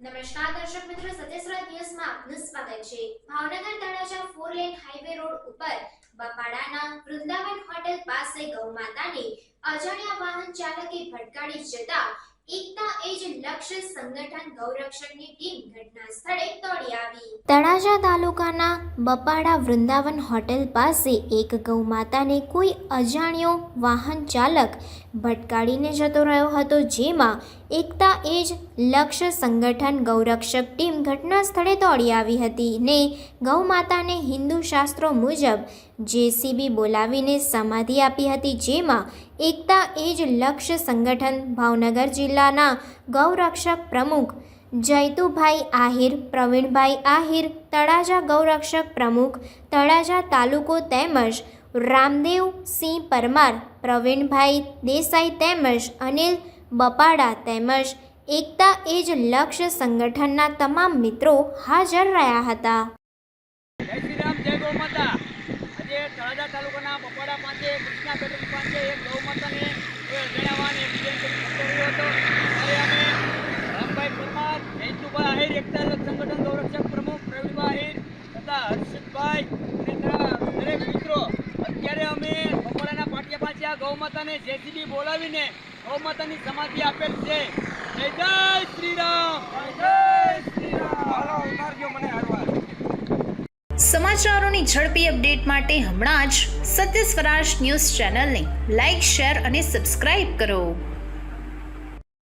નમસ્કાર દર્શક મિત્રો સત્યસરાજ ન્યૂઝમાં આપનું સ્વાગત છે. Bhavnagar Talaja four lane highway road ઉપર બપાડાના વૃંદાવન હોટેલ પાસે ગૌમાતાને અજાણ્યા વાહન ચાલકે ભટકાડી જતા એકતા એજ લક્ષ્ય સંગઠન ગૌરક્ષકની ટીમ ઘટના સ્થળે દોડી તળાજા તાલુકાના બપાડા વૃંદાવન હોટેલ પાસે એક ગૌમાતાને કોઈ અજાણ્યો વાહન ચાલક ભટકાડીને જતો રહ્યો હતો, જેમાં એકતા એજ લક્ષ્ય સંગઠન ગૌરક્ષક ટીમ ઘટના સ્થળે દોડી આવી હતી ને ગૌમાતાને હિન્દુ શાસ્ત્રો મુજબ જેસીબી બોલાવીને સમાધિ આપી હતી, જેમાં એકતા એજ લક્ષ્ય સંગઠન ભાવનગર જિલ્લાના ગૌરક્ષક પ્રમુખ જયતુભાઈ આહિર, પ્રવીણભાઈ આહિર, તળાજા ગૌરક્ષક પ્રમુખ, તળાજા તાલુકો તેમજ રામદેવ સિંહ પરમાર, પ્રવીણભાઈ દેસાઈ તેમજ અનિલ બપાડા તેમજ એકતા એજ લક્ષ્ય સંગઠનના તમામ મિત્રો હાજર રહ્યા હતા. તળાજા તાલુકાના બપાડા પાસે કૃષ્ણા પેટ્રોલ પાસે એક ગૌ માતાને કોઈ અજાણ્યા વાહન એક્સિડન્ટ કરી જતો રહ્યો હતો ત્યારે અમે રામભાઈ પરમાર જયંતુભાઈ એકતા સંગઠન ગૌરક્ષક પ્રમુખ પ્રવીણભાઈ તથા હર્ષિતભાઈ અને દરેક મિત્રો. અત્યારે અમે બપોરાના પાટિયા પાસે આ ગૌમાતાને જેસીબી બોલાવીને ગૌમાતાની સમાધિ આપેલ છે. જય જય શ્રી જય શ્રી મને હારવાર. સમાચારોની ઝડપી અપડેટ માટે હમણાં જ સત્ય સ્વરાજ ન્યૂઝ ચેનલને લાઇક શેર અને સબસ્ક્રાઇબ કરો.